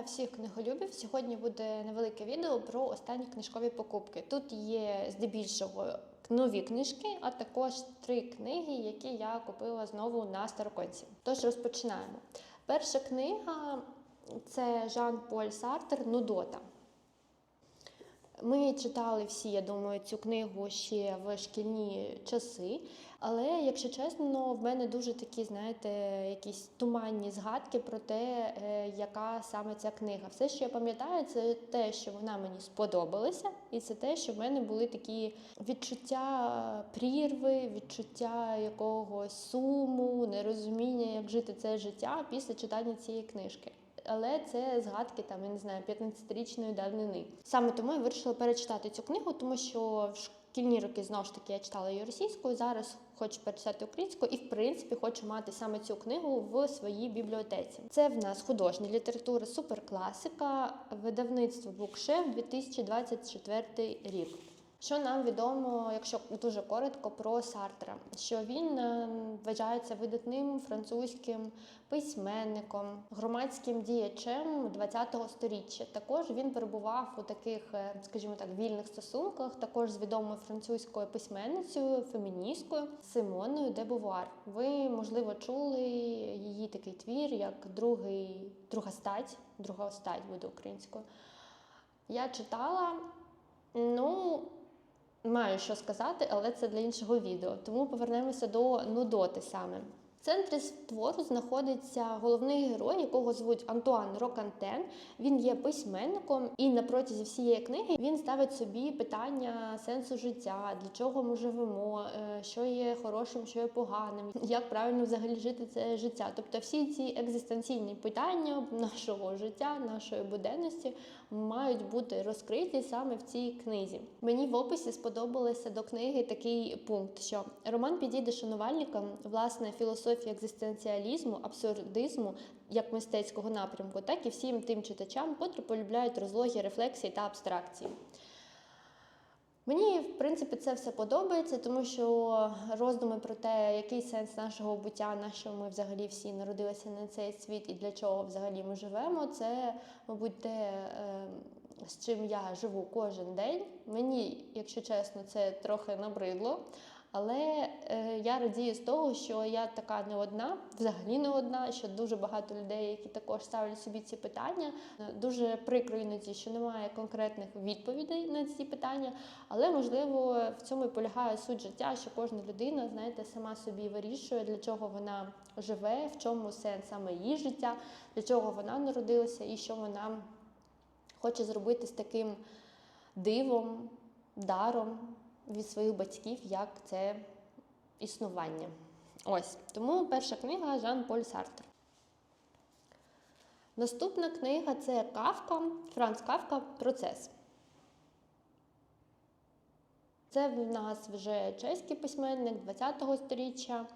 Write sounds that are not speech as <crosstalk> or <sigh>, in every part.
Вітаю всіх книголюбів. Сьогодні буде невелике відео про останні книжкові покупки. Тут є здебільшого нові книжки, а також три книги, які я купила знову на староконці. Тож розпочинаємо. Перша книга це Жан-Поль Сартер Нудота. Ми читали всі, я думаю, цю книгу ще в шкільні часи. Але, якщо чесно, в мене дуже такі, знаєте, якісь туманні згадки про те, е, яка саме ця книга. Все, що я пам'ятаю, це те, що вона мені сподобалася, і це те, що в мене були такі відчуття прірви, відчуття якогось суму, нерозуміння, як жити це життя після читання цієї книжки. Але це згадки там, я не знаю, 15-річної давнини. Саме тому я вирішила перечитати цю книгу, тому що в шкільні роки знову ж таки я читала її російською. Зараз хочу перечитати українською і, в принципі, хочу мати саме цю книгу в своїй бібліотеці. Це в нас художня література, суперкласика, видавництво Букшеф 2024 рік. Що нам відомо, якщо дуже коротко, про Сартра, що він е, вважається видатним французьким письменником, громадським діячем ХХ століття. Також він перебував у таких, е, скажімо так, вільних стосунках, також з відомою французькою письменницею, феміністкою Симоною де Бувар. Ви, можливо, чули її такий твір, як другий, друга стать, друга стать буде українською. Я читала, ну. Маю що сказати, але це для іншого відео. Тому повернемося до Нудоти саме. В центрі твору знаходиться головний герой, якого звуть Антуан Рокантен. Він є письменником, і на протязі всієї книги він ставить собі питання сенсу життя, для чого ми живемо, е, що є хорошим, що є поганим, як правильно взагалі жити це життя. Тобто, всі ці екзистенційні питання нашого життя, нашої буденності мають бути розкриті саме в цій книзі. Мені в описі сподобалося до книги такий пункт, що роман підійде шанувальникам власне філософії екзистенціалізму, абсурдизму як мистецького напрямку, так і всім тим читачам, котрі полюбляють розлоги, рефлексії та абстракції. Мені, в принципі, це все подобається, тому що роздуми про те, який сенс нашого буття, на що ми взагалі всі народилися на цей світ і для чого взагалі ми живемо, це, мабуть, те, е, з чим я живу кожен день. Мені, якщо чесно, це трохи набридло. Але е, я радію з того, що я така не одна, взагалі не одна, що дуже багато людей, які також ставлять собі ці питання. Дуже прикро іноді, що немає конкретних відповідей на ці питання, але можливо в цьому і полягає суть життя, що кожна людина, знаєте, сама собі вирішує, для чого вона живе, в чому сенс саме її життя, для чого вона народилася і що вона хоче зробити з таким дивом, даром від своїх батьків, як це існування. Ось. Тому перша книга Жан-Поль Сартер. Наступна книга це Кавка, Франц Кавка Процес. Це в нас вже чеський письменник ХХ століття.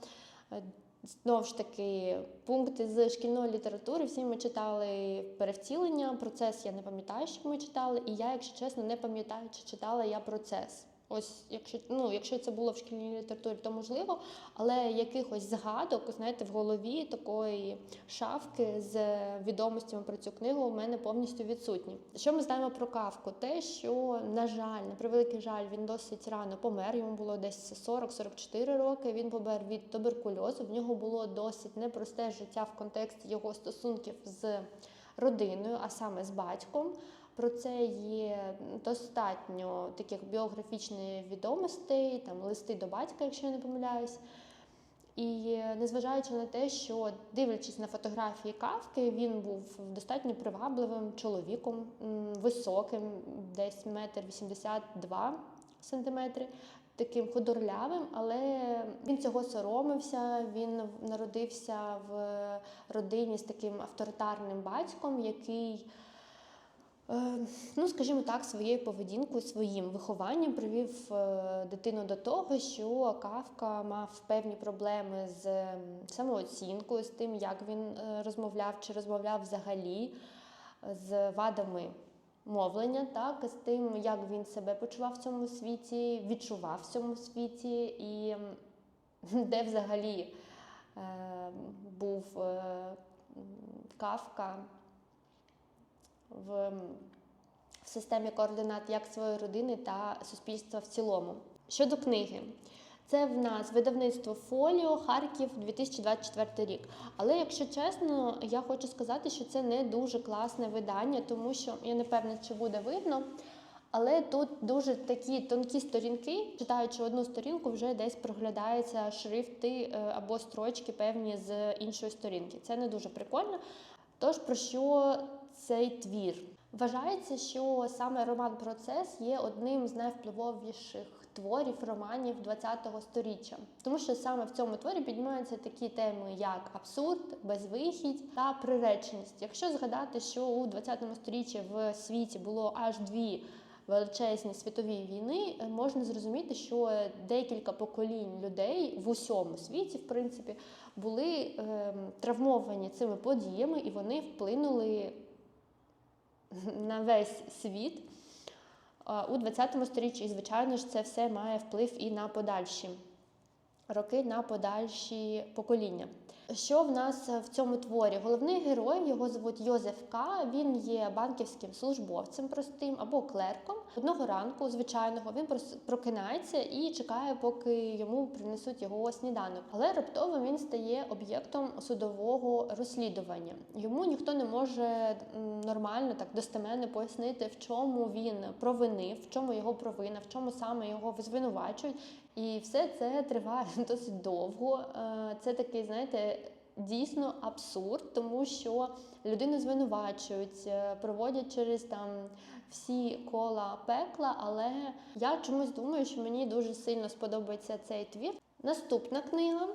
Знову ж таки, пункти з шкільної літератури. Всі ми читали перевтілення. Процес я не пам'ятаю, що ми читали, і я, якщо чесно, не пам'ятаю, чи читала я процес. Ось, якщо ну, якщо це було в шкільній літературі, то можливо, але якихось згадок, знаєте, в голові такої шафки з відомостями про цю книгу у мене повністю відсутні. Що ми знаємо про кавку? Те, що, на жаль, на превеликий жаль, він досить рано помер. Йому було десь 40-44 роки. Він помер від туберкульозу. В нього було досить непросте життя в контексті його стосунків з родиною, а саме з батьком. Про це є достатньо таких біографічних відомостей, там листи до батька, якщо я не помиляюсь. І незважаючи на те, що дивлячись на фотографії кавки, він був достатньо привабливим чоловіком, високим, десь метр вісімдесят два сантиметри, таким худорлявим, але він цього соромився. Він народився в родині з таким авторитарним батьком, який. Ну, скажімо так, своєю поведінкою, своїм вихованням привів дитину до того, що Кавка мав певні проблеми з самооцінкою, з тим, як він розмовляв чи розмовляв взагалі з вадами мовлення, так, з тим, як він себе почував в цьому світі, відчував в цьому світі, і де взагалі був Кавка в, в системі координат як своєї родини та суспільства в цілому. Щодо книги, це в нас видавництво Фоліо Харків 2024 рік. Але якщо чесно, я хочу сказати, що це не дуже класне видання, тому що я не певна, чи буде видно. Але тут дуже такі тонкі сторінки. Читаючи одну сторінку, вже десь проглядаються шрифти е, або строчки певні з іншої сторінки. Це не дуже прикольно. Тож про що цей твір? Вважається, що саме роман Процес є одним з найвпливовіших творів романів ХХ століття, тому що саме в цьому творі піднімаються такі теми, як абсурд, безвихідь та приреченість. Якщо згадати, що у ХХ столітті в світі було аж дві величезні світові війни, е, можна зрозуміти, що декілька поколінь людей в усьому світі, в принципі, були ем, травмовані цими подіями, і вони вплинули <laughs> на весь світ у 20 сторіччі. І, звичайно ж, це все має вплив і на подальші роки, на подальші покоління. Що в нас в цьому творі? Головний герой його звуть Йозеф К. Він є банківським службовцем простим або клерком. Одного ранку, звичайного, він прокинається і чекає, поки йому принесуть його сніданок. Але раптово він стає об'єктом судового розслідування. Йому ніхто не може нормально так достеменно пояснити, в чому він провинив, в чому його провина, в чому саме його звинувачують. І все це триває <laughs> досить довго. Е, Це такий, знаєте, дійсно абсурд, тому що людину звинувачують, е, проводять через там всі кола пекла. Але я чомусь думаю, що мені дуже сильно сподобається цей твір. Наступна книга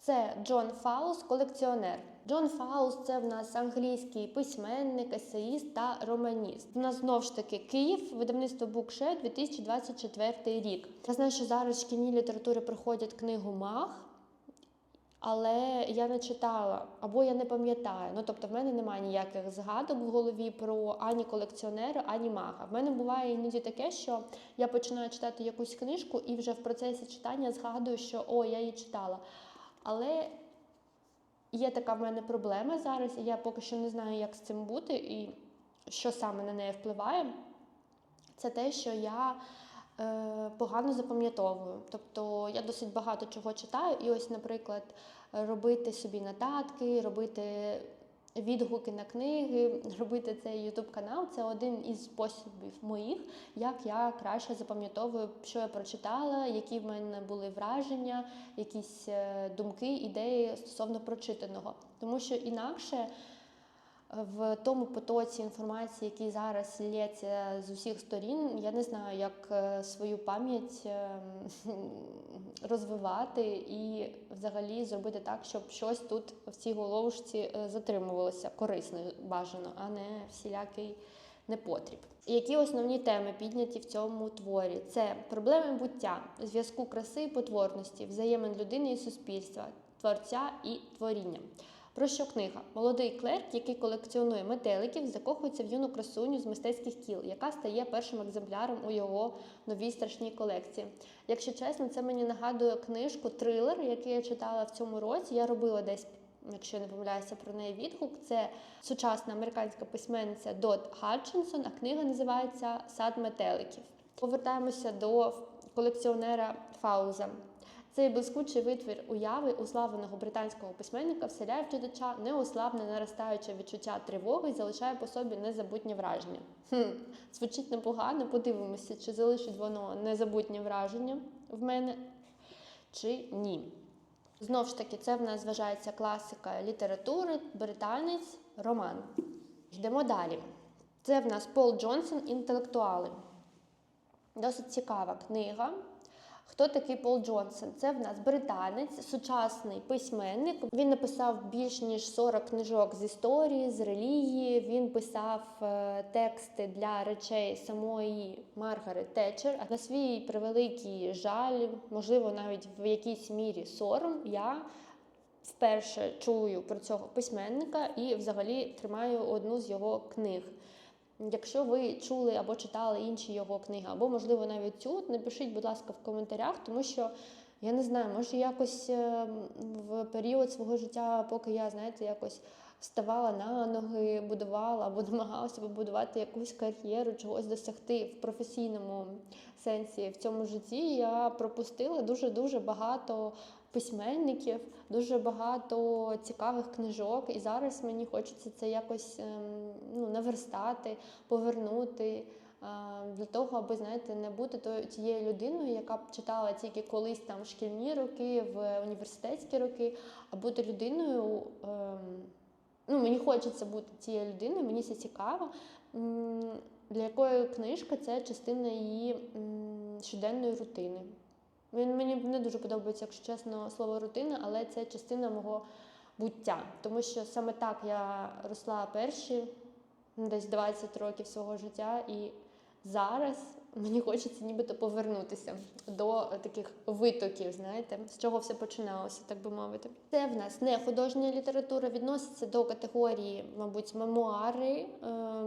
це Джон Фаус, колекціонер. Джон Фаус це в нас англійський письменник, есеїст та романіст. У нас знову ж таки Київ, видавництво Букше, 2024 рік. Я знаю, що зараз в шкільній літературі проходять книгу Мах, але я не читала або я не пам'ятаю. Ну тобто, в мене немає ніяких згадок в голові про ані колекціонера, ані мага. В мене буває іноді таке, що я починаю читати якусь книжку і вже в процесі читання згадую, що о, я її читала. Але є така в мене проблема зараз, і я поки що не знаю, як з цим бути, і що саме на неї впливає. Це те, що я е, погано запам'ятовую. Тобто я досить багато чого читаю, і ось, наприклад, робити собі нотатки, робити відгуки на книги, робити цей YouTube канал це один із способів моїх, як я краще запам'ятовую, що я прочитала, які в мене були враження, якісь е, думки, ідеї стосовно прочитаного. Тому що інакше в тому потоці інформації, який зараз лється з усіх сторін, я не знаю, як е, свою пам'ять е, розвивати і взагалі зробити так, щоб щось тут в цій головушці е, затримувалося корисно бажано, а не всілякий непотріб. Які основні теми підняті в цьому творі? Це проблеми буття, зв'язку краси і потворності, взаємин людини і суспільства, творця і творіння. Про що книга? Молодий клерк, який колекціонує метеликів, закохується в юну красуню з мистецьких кіл, яка стає першим екземпляром у його новій страшній колекції. Якщо чесно, це мені нагадує книжку Трилер, який я читала в цьому році. Я робила десь, якщо я не помиляюся про неї відгук. Це сучасна американська письменниця Дот Хатчинсон, а книга називається Сад метеликів. Повертаємося до колекціонера Фауза. Цей блискучий витвір уяви уславленого британського письменника вселяє в читача неослабне наростаюче відчуття тривоги і залишає по собі незабутнє враження. Хм, Звучить непогано, подивимося, чи залишить воно незабутнє враження в мене, чи ні. Знову ж таки, це в нас вважається класика літератури, британець, роман. Йдемо далі. Це в нас Пол Джонсон Інтелектуали. Досить цікава книга. Хто такий Пол Джонсон? Це в нас британець, сучасний письменник. Він написав більш ніж 40 книжок з історії, з релігії. Він писав е, тексти для речей самої Маргарет Тетчер. А на свій превеликий жаль, можливо, навіть в якійсь мірі сором, я вперше чую про цього письменника і взагалі тримаю одну з його книг. Якщо ви чули або читали інші його книги, або, можливо, навіть цю, напишіть, будь ласка, в коментарях, тому що я не знаю, може якось е, в період свого життя, поки я, знаєте, якось вставала на ноги, будувала або намагалася побудувати якусь кар'єру, чогось досягти в професійному сенсі в цьому житті, я пропустила дуже-дуже багато письменників, дуже багато цікавих книжок. І зараз мені хочеться це якось ем, ну, наверстати, повернути. Для того, аби знаєте, не бути тією людиною, яка б читала тільки колись там в шкільні роки, в університетські роки, а бути людиною. ем, Ну, мені хочеться бути цією людиною, мені це цікаво. Для якої книжка це частина її щоденної рутини. Він мені не дуже подобається, якщо чесно, слово рутина, але це частина мого буття. Тому що саме так я росла перші десь 20 років свого життя, і зараз мені хочеться нібито повернутися до таких витоків, знаєте, з чого все починалося, так би мовити. Це в нас не художня література, відноситься до категорії, мабуть, мемуари, е,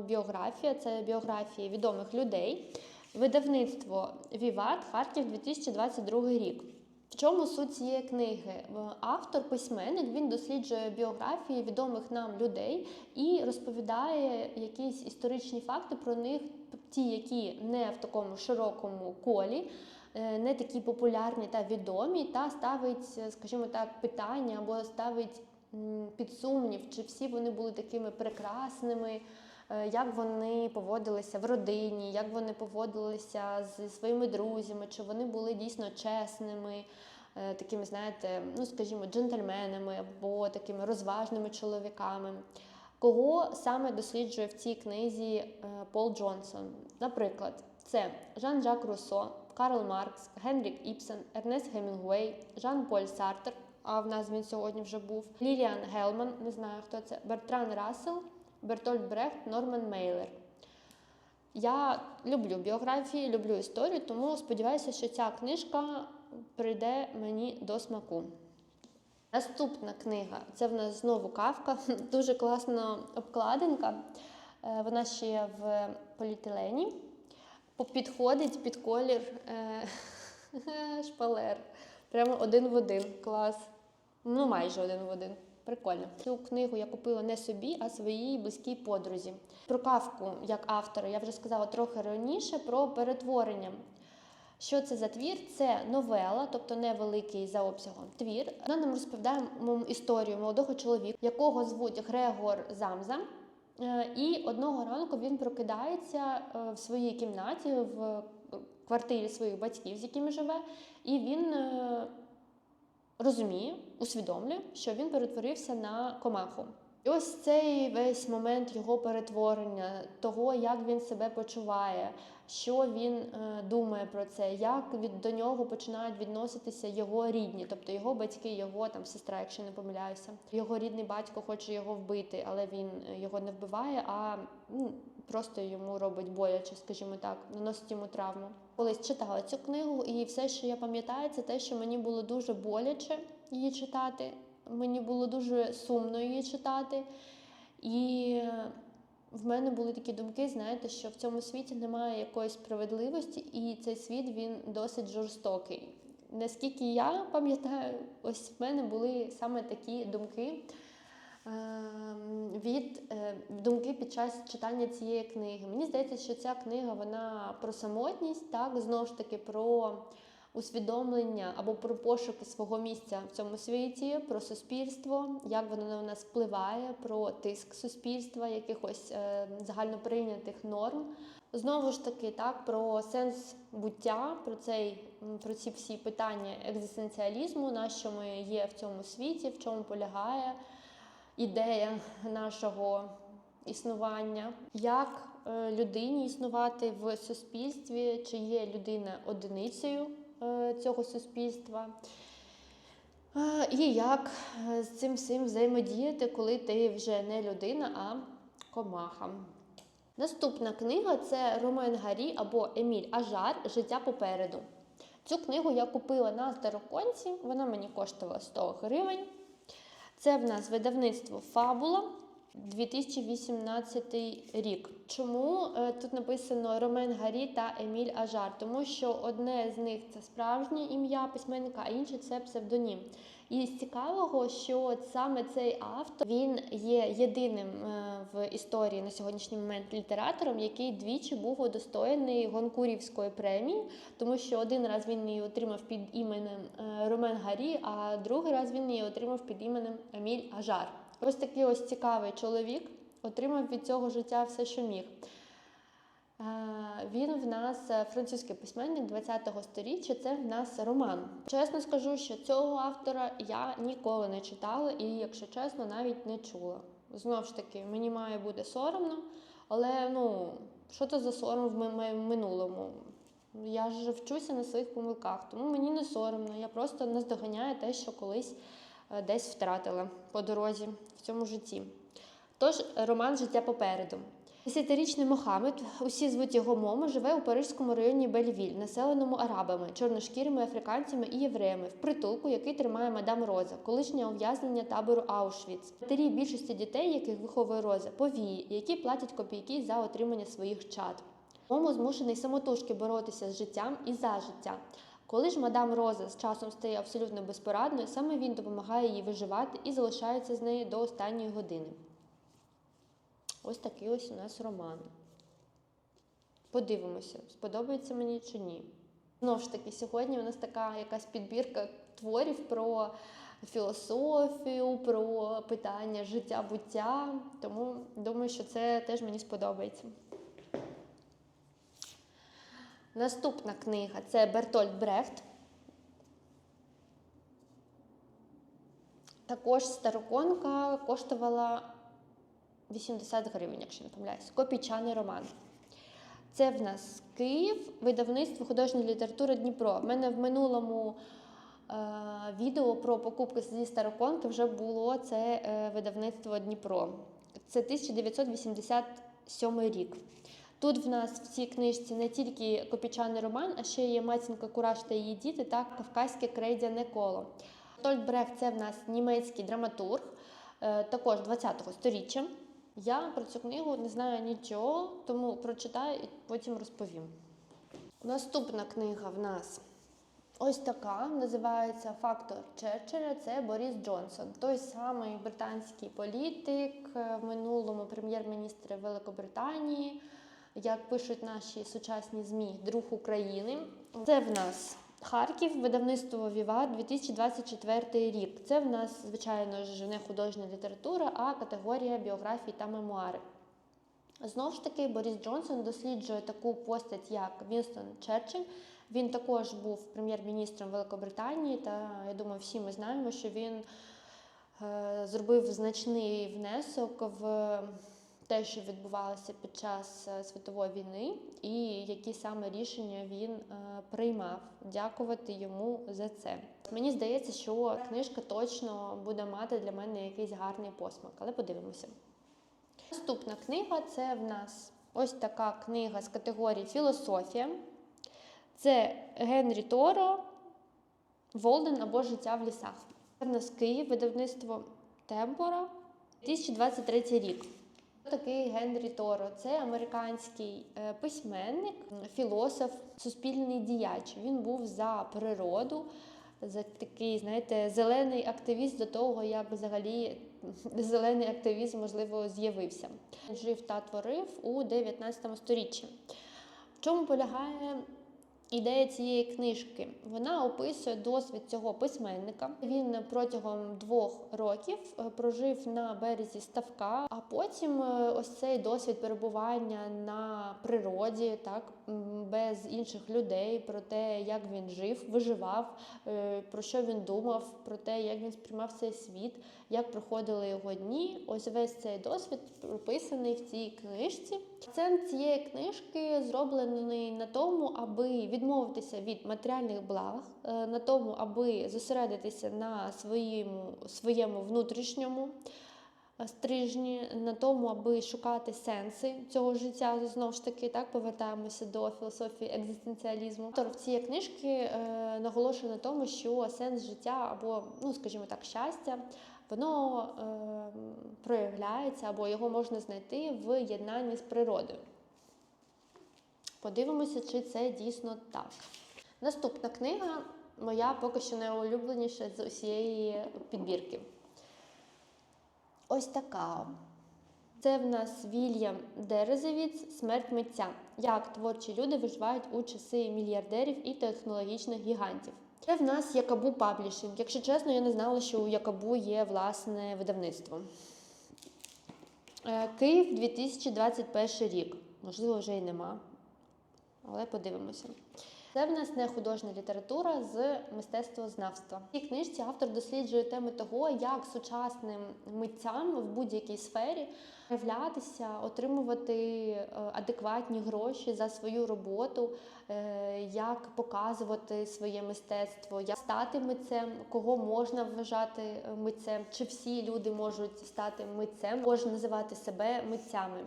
біографія, це біографії відомих людей. Видавництво Віват Харків 2022 рік. В чому суть цієї книги? Автор, письменник, він досліджує біографії відомих нам людей і розповідає якісь історичні факти про них, ті, які не в такому широкому колі, е, не такі популярні та відомі, та ставить, скажімо так, питання або ставить під сумнів, чи всі вони були такими прекрасними. Е, Як вони поводилися в родині, як вони поводилися зі своїми друзями, чи вони були дійсно чесними, е, такими, знаєте, ну скажімо, джентльменами або такими розважними чоловіками. Кого саме досліджує в цій книзі е, Пол Джонсон? Наприклад, це Жан-Жак Руссо, Карл Маркс, Генрік Іпсен, Ернест Гемінгуей, Жан-Поль Сартер. А в нас він сьогодні вже був. Ліліан Гелман, не знаю хто це, Бертран Рассел, Бертольд Брехт, Норман Мейлер. Я люблю біографії, люблю історію, тому сподіваюся, що ця книжка прийде мені до смаку. Наступна книга це в нас знову кавка. <laughs> Дуже класна обкладинка. Е, Вона ще в поліетилені. Підходить під колір е, <laughs> шпалер. Прямо один в один. Клас. Ну, майже один в один. Прикольно. Цю книгу я купила не собі, а своїй близькій подрузі. Про кавку як автора я вже сказала трохи раніше про перетворення. Що це за твір? Це новела, тобто невеликий за обсягом твір. Вона нам розповідає історію молодого чоловіка, якого звуть Грегор Замза. Е, І одного ранку він прокидається е, в своїй кімнаті в квартирі своїх батьків, з якими живе, і він е, розуміє, усвідомлює, що він перетворився на комаху. І ось цей весь момент його перетворення, того, як він себе почуває, що він е, думає про це, як від до нього починають відноситися його рідні, тобто його батьки, його там сестра, якщо не помиляюся. Його рідний батько хоче його вбити, але він е, його не вбиває, а ну, просто йому робить боляче, скажімо так, наносить йому травму. Колись читала цю книгу, і все, що я пам'ятаю, це те, що мені було дуже боляче її читати. Мені було дуже сумно її читати. І в мене були такі думки, знаєте, що в цьому світі немає якоїсь справедливості, і цей світ він досить жорстокий. Наскільки я пам'ятаю, ось в мене були саме такі думки ем, від е, думки під час читання цієї книги. Мені здається, що ця книга вона про самотність, так знову ж таки про усвідомлення або про пошуки свого місця в цьому світі, про суспільство, як воно на нас впливає, про тиск суспільства, якихось е, загальноприйнятих норм. Знову ж таки, так, про сенс буття, про цей про ці всі питання екзистенціалізму, на що ми є в цьому світі, в чому полягає ідея нашого існування, як е, людині існувати в суспільстві, чи є людина одиницею цього суспільства. Е, І як е, з цим всім взаємодіяти, коли ти вже не людина, а комаха. Наступна книга це Ромен Гарі або Еміль Ажар Життя попереду. Цю книгу я купила на Староконці, вона мені коштувала 100 гривень. Це в нас видавництво Фабула 2018 рік. Чому е, тут написано Ромен Гарі та Еміль Ажар? Тому що одне з них це справжнє ім'я письменника, а інше це псевдонім. І з цікавого, що саме цей автор він є єдиним е, в історії на сьогоднішній момент літератором, який двічі був удостоєний Гонкурівської премії, тому що один раз він її отримав під іменем е, Ромен Гарі, а другий раз він її отримав під іменем Еміль Ажар. Ось такий ось цікавий чоловік отримав від цього життя все, що міг. Е, Він в нас е, французький письменник 20-го сторіччя, це в нас роман. Чесно скажу, що цього автора я ніколи не читала і, якщо чесно, навіть не чула. Знову ж таки, мені має бути соромно, але ну, що це за сором в минулому? Я ж вчуся на своїх помилках, тому мені не соромно. Я просто наздоганяю те, що колись десь втратила по дорозі в цьому житті. Тож, роман Життя попереду. Десятирічний Мохамед, усі звуть його Момо, живе у паризькому районі Бельвіль, населеному арабами, чорношкірими африканцями і євреями, в притулку, який тримає мадам Роза, колишнє ув'язнення табору Аушвіц. Матері більшості дітей, яких виховує Роза, повії, які платять копійки за отримання своїх чад. Момо змушений самотужки боротися з життям і за життя. Коли ж мадам Роза з часом стає абсолютно безпорадною, саме він допомагає їй виживати і залишається з нею до останньої години. Ось такий ось у нас роман. Подивимося, сподобається мені чи ні. Знову ж таки, сьогодні у нас така якась підбірка творів про філософію, про питання життя буття. Тому думаю, що це теж мені сподобається. Наступна книга це Бертольд Брехт. Також староконка коштувала 80 гривень, якщо не помиляюсь. Копійчаний роман. Це в нас Київ, видавництво художньої літератури Дніпро. У мене в минулому е, відео про покупки зі староконки вже було це е, видавництво Дніпро. Це 1987 рік. Тут в нас в цій книжці не тільки копійчаний роман, а ще є матінка Кураж та її діти та кавказьке крейдяне коло. Тольтбрех це в нас німецький драматург, е, також 20-го сторіччя. Я про цю книгу не знаю нічого, тому прочитаю і потім розповім. Наступна книга в нас ось така, називається Фактор Черчилля. Це Борис Джонсон, той самий британський політик, е, в минулому прем'єр-міністр Великобританії, як пишуть наші сучасні ЗМІ, друг України. Це в нас Харків, видавництво Віва, 2024 рік. Це в нас, звичайно ж, не художня література, а категорія біографії та мемуари. Знову ж таки, Борис Джонсон досліджує таку постать, як Вінстон Черчилль. Він також був прем'єр-міністром Великобританії, та я думаю, всі ми знаємо, що він е, зробив значний внесок в те, що відбувалося під час е, світової війни, і які саме рішення він е, приймав. Дякувати йому за це. Мені здається, що книжка точно буде мати для мене якийсь гарний посмак, але подивимося. Наступна книга це в нас ось така книга з категорії філософія. Це Генрі Торо, Волден або Життя в лісах. Це в нас Київ, видавництво Темпора, 2023 рік. Такий Генрі Торо? Це американський е, письменник, філософ, суспільний діяч. Він був за природу, за такий, знаєте, зелений активіст до того, як взагалі <laughs> зелений активізм, можливо, з'явився. Жив та творив у 19 сторіччі. В чому полягає ідея цієї книжки? Вона описує досвід цього письменника. Він протягом двох років е, прожив на березі ставка, а потім е, ось цей досвід перебування на природі, так без інших людей, про те, як він жив, виживав, е, про що він думав, про те, як він сприймав цей світ, як проходили його дні. Ось весь цей досвід прописаний в цій книжці. Акцент цієї книжки зроблений на тому, аби відмовитися від матеріальних благ, е, на тому, аби зосередитися на своєму, своєму внутрішньому стрижні, на тому, аби шукати сенси цього життя. Знову ж таки, так повертаємося до філософії екзистенціалізму. Автор в цієї книжки е, наголошує на тому, що сенс життя або, ну скажімо так, щастя. Воно е, проявляється або його можна знайти в єднанні з природою. Подивимося, чи це дійсно так. Наступна книга моя поки що найулюбленіша з усієї підбірки. Ось така. Це в нас Вільям Дерезевіц Смерть митця. Як творчі люди виживають у часи мільярдерів і технологічних гігантів. Це в нас Якабу Паблішинг. Якщо чесно, я не знала, що у Якабу є власне видавництво. Е, Київ 2021 рік. Можливо, вже й нема. Але подивимося. Це в нас не художня література з мистецтвознавства. В цій книжці автор досліджує теми того, як сучасним митцям в будь-якій сфері проявлятися, отримувати е, адекватні гроші за свою роботу, е, як показувати своє мистецтво, як стати митцем, кого можна вважати е, митцем, чи всі люди можуть стати митцем, можна називати себе митцями.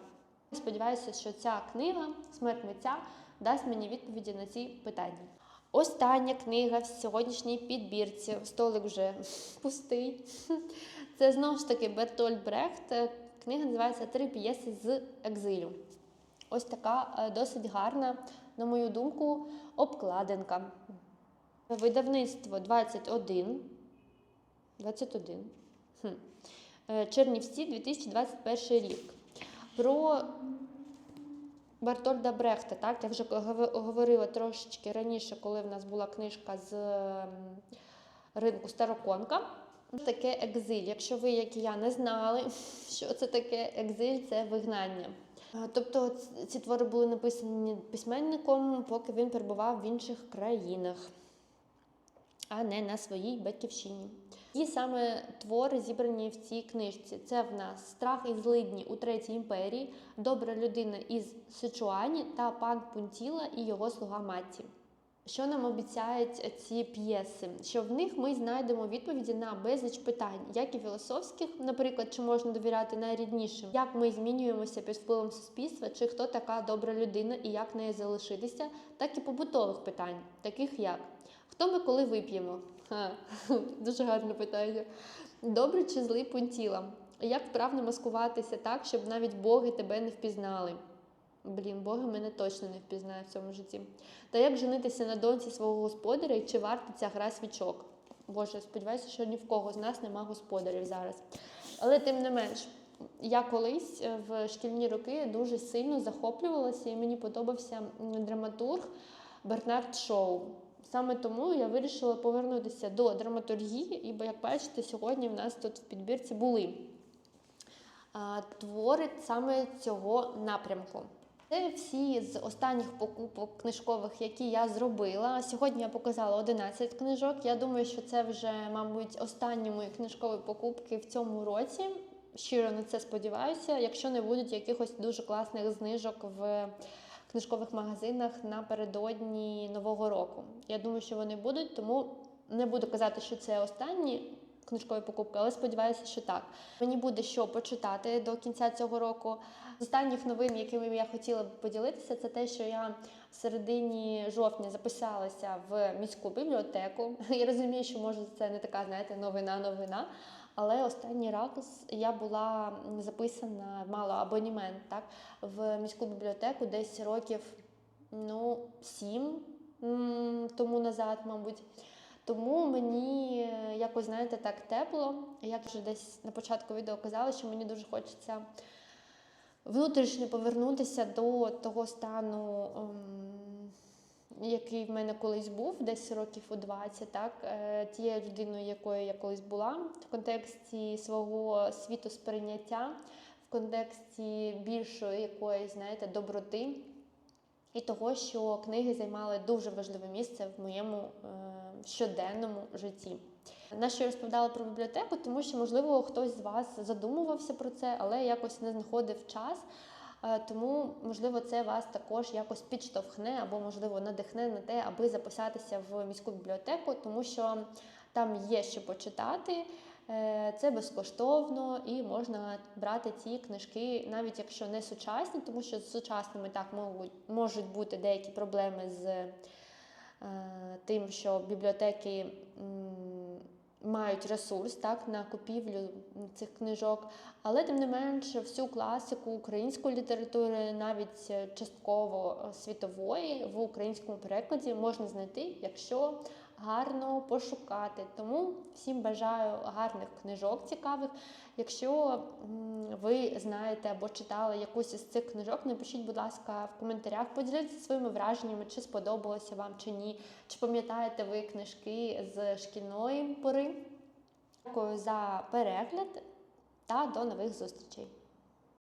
Сподіваюся, що ця книга Смерть митця дасть мені відповіді на ці питання. Остання книга в сьогоднішній підбірці. Столик вже <laughs> пустий. Це знову ж таки Бертольд Брехт. Книга називається Три п'єси з екзилю. Ось така е, досить гарна, на мою думку, обкладинка. Видавництво 21. 21. Хм. Е, Чернівці 2021 рік. Про Бертольда Брехта, так, я вже говорила трошечки раніше, коли в нас була книжка з ринку Староконка. Таке екзиль. Якщо ви, як і я, не знали, <laughs> що це таке екзиль, це вигнання. Е, Тобто ці твори були написані письменником, поки він перебував в інших країнах, а не на своїй батьківщині. І саме твори зібрані в цій книжці. Це в нас страх і злидні у третій імперії, добра людина із Сичуані та пан Пунтіла і його слуга Матті. Що нам обіцяють ці п'єси? Що в них ми знайдемо відповіді на безліч питань, як і філософських, наприклад, чи можна довіряти найріднішим, як ми змінюємося під впливом суспільства, чи хто така добра людина і як нею залишитися, так і побутових питань, таких як хто ми коли вип'ємо? <laughs> Дуже гарне питання. Добре чи злий пунтіла? Як вправно маскуватися так, щоб навіть боги тебе не впізнали? Блін, боги мене точно не впізнають в цьому житті. Та як женитися на доньці свого господаря і чи варта ця гра свічок? Боже, сподіваюся, що ні в кого з нас нема господарів зараз. Але тим не менш, я колись е, в шкільні роки дуже сильно захоплювалася і мені подобався драматург Бернард Шоу. Саме тому я вирішила повернутися до драматургії, і як бачите, сьогодні в нас тут в підбірці були твори саме цього напрямку. Це всі з останніх покупок книжкових, які я зробила. Сьогодні я показала 11 книжок. Я думаю, що це вже, мабуть, останні мої книжкові покупки в цьому році. Щиро на це сподіваюся, якщо не будуть якихось дуже класних знижок в книжкових магазинах напередодні Нового року. Я думаю, що вони будуть, тому не буду казати, що це останні книжкові покупки, але сподіваюся, що так. Мені буде що почитати до кінця цього року. З останніх новин, якими я хотіла б поділитися, це те, що я в середині жовтня записалася в міську бібліотеку. Я розумію, що може це не така, знаєте, новина-новина. Але останній раз я була записана, мала абонімент так, в міську бібліотеку десь років ну, сім тому назад, мабуть. Тому мені е, якось, знаєте, так тепло. Як вже десь на початку відео казала, що мені дуже хочеться внутрішньо повернутися до того стану, ем, який в мене колись був, десь років у 20, так, е, тією людиною, якою я колись була, в контексті свого світосприйняття, в контексті більшої якоїсь, знаєте, доброти. І того, що книги займали дуже важливе місце в моєму е, щоденному житті. На що я розповідала про бібліотеку, тому що, можливо, хтось з вас задумувався про це, але якось не знаходив час. Е, Тому, можливо, це вас також якось підштовхне або, можливо, надихне на те, аби записатися в міську бібліотеку, тому що там є що почитати. Е, Це безкоштовно і можна брати ці книжки, навіть якщо не сучасні, тому що з сучасними так можуть, бути деякі проблеми з е, тим, що бібліотеки мають ресурс так, на купівлю цих книжок. Але тим не менше, всю класику української літератури, навіть е, частково світової, в українському перекладі можна знайти, якщо гарно пошукати. Тому всім бажаю гарних книжок цікавих. Якщо ви знаєте або читали якусь із цих книжок, напишіть, будь ласка, в коментарях, поділіться своїми враженнями, чи сподобалося вам чи ні, чи пам'ятаєте ви книжки з шкільної пори. Дякую за перегляд та до нових зустрічей!